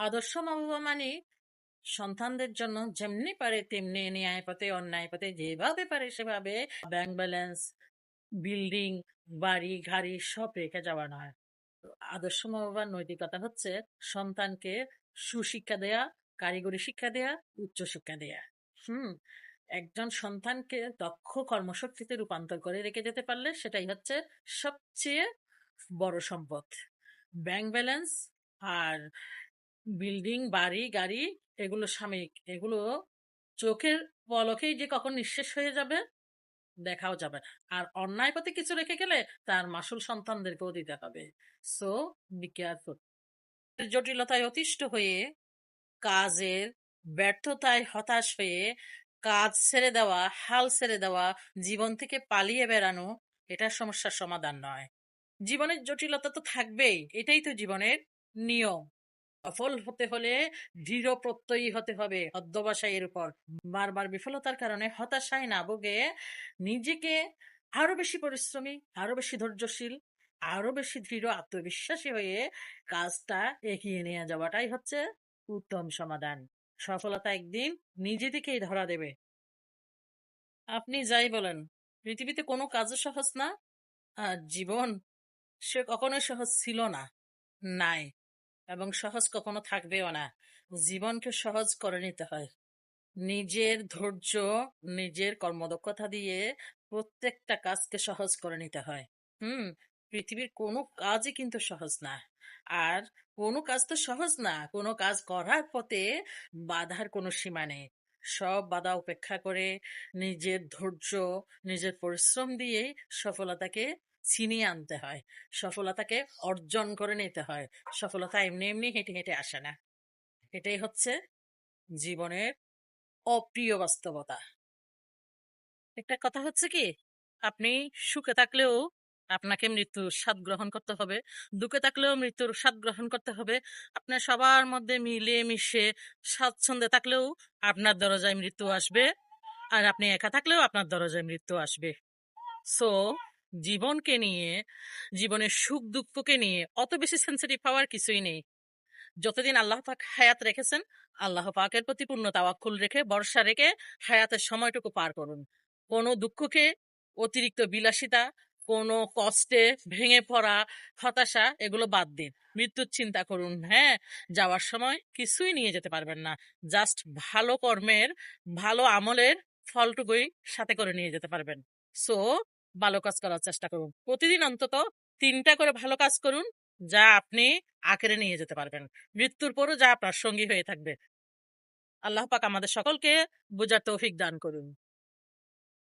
আদর্শ মা-বাবা মানে সন্তানদের জন্য যেমনি পারে, তেমনি ন্যায় পথে অন্যায় পথে যেভাবে পারে সেভাবে ব্যাংক ব্যালেন্স বিল্ডিং বাড়ি গাড়ি সব রেখে যাওয়া নয়। আদর্শ মা-বাবার নৈতিকতা হচ্ছে সন্তানকে সুশিক্ষা দেয়া, কারিগরি শিক্ষা দেয়া, উচ্চ শিক্ষা দেয়া। হুম, একজন সন্তানকে দক্ষ কর্মশক্তিতে রূপান্তর করে রেখে যেতে পারলে সেটাই হচ্ছে সবচেয়ে বড় সম্পদ। ব্যাংক ব্যালেন্স আর বিল্ডিং, বাড়ি, গাড়ি, এগুলো সাময়িক এগুলো চোখের পলকেই যে কখন নিঃশেষ হয়ে যাবে, দেখাও যাবে। আর অন্যায় পথে কিছু রেখে গেলে তার মাসুল সন্তানদেরকেও দিতে হবে। সো বি কেয়ারফুল জটিলতায় অতিষ্ঠ হয়ে কাজের ব্যর্থতায় হতাশ হয়ে কাজ ছেড়ে দেওয়া, হাল ছেড়ে দেওয়া, জীবন থেকে পালিয়ে বেড়ানো, এটা সমস্যার সমাধান নয়। জীবনের জটিলতা তো থাকবেই, এটাই তো জীবনের নিয়ম। সফল হতে হলে দৃঢ় প্রত্যয়ী হতে হবে অধ্যবসায়ের উপর। বারবার বিফলতার কারণে হতাশায় না ভুগে নিজেকে আরও বেশি পরিশ্রমী, আরও বেশি ধৈর্যশীল, আরও বেশি দৃঢ় আত্মবিশ্বাসী হয়ে কাজটা এগিয়ে নিয়ে যাওয়াটাই হচ্ছে উত্তম সমাধান। সফলতা একদিন নিজে থেকেই ধরা দেবে। আপনি যাই বলেন, পৃথিবীতে কোনো কাজও সহজ না, আর জীবন সে কখনোই সহজ ছিল না, নাই। এবং সহজ কখনো থাকবেও না। জীবনকে সহজ করে নিতে হয়। নিজের ধৈর্য, নিজের কর্মদক্ষতা দিয়ে প্রত্যেকটা কাজকে সহজ করে নিতে হয়। হুম, পৃথিবীর কোনো কাজই কিন্তু সহজ না। আর কোনো কাজ তো সহজ না। কোনো কাজ করার পথে বাধার কোনো সীমা নেই। সব বাধা উপেক্ষা করে নিজের ধৈর্য, নিজের পরিশ্রম দিয়ে সফলতাকে ছিনিয়ে আনতে হয়। সফলতাকে অর্জন করে নিতে হয়। সফলতা এমনি এমনি হেঁটে হেঁটে আসে না। এটাই হচ্ছে জীবনের অপ্রিয় বাস্তবতা। একটা কথা হচ্ছে কি? আপনি সুখে থাকলেও আপনাকে মৃত্যুর স্বাদ গ্রহণ করতে হবে। দুঃখে থাকলেও মৃত্যুর স্বাদ গ্রহণ করতে হবে। আপনার সবার মধ্যে মিলে মিশে স্বাচ্ছন্দ্যে থাকলেও আপনার দরজায় মৃত্যু আসবে। আর আপনি একা থাকলেও আপনার দরজায় মৃত্যু আসবে। সো জীবনকে নিয়ে, জীবনের সুখ দুঃখকে নিয়ে অত বেশি সেন্সিটিভ হওয়ার কিছুই নেই। যতদিন আল্লাহ পাক হায়াত রেখেছেন, আল্লাহ পাকের প্রতি পূর্ণ তাওয়াক্কুল রেখে বর্ষা রেখে হায়াতের সময়টুকু পার করুন। কোনো দুঃখকে অতিরিক্ত বিলাসিতা, কোনো কষ্টে ভেঙে পড়া হতাশা, এগুলো বাদ দিন। মৃত্যুর চিন্তা করুন হ্যাঁ যাওয়ার সময় কিছুই নিয়ে যেতে পারবেন না। জাস্ট ভালো কর্মের, ভালো আমলের ফলটুকুই সাথে করে নিয়ে যেতে পারবেন। সো ভালো কাজ করার চেষ্টা করুন। প্রতিদিন অন্তত তিনটা করে ভালো কাজ করুন, যা আপনি আঁকড়ে নিয়ে যেতে পারবেন। মৃত্যুর পরও যা আপনার সঙ্গী হয়ে থাকবে। আল্লাহ পাক আমাদের সকলকে বোঝার তৌফিক দান করুন।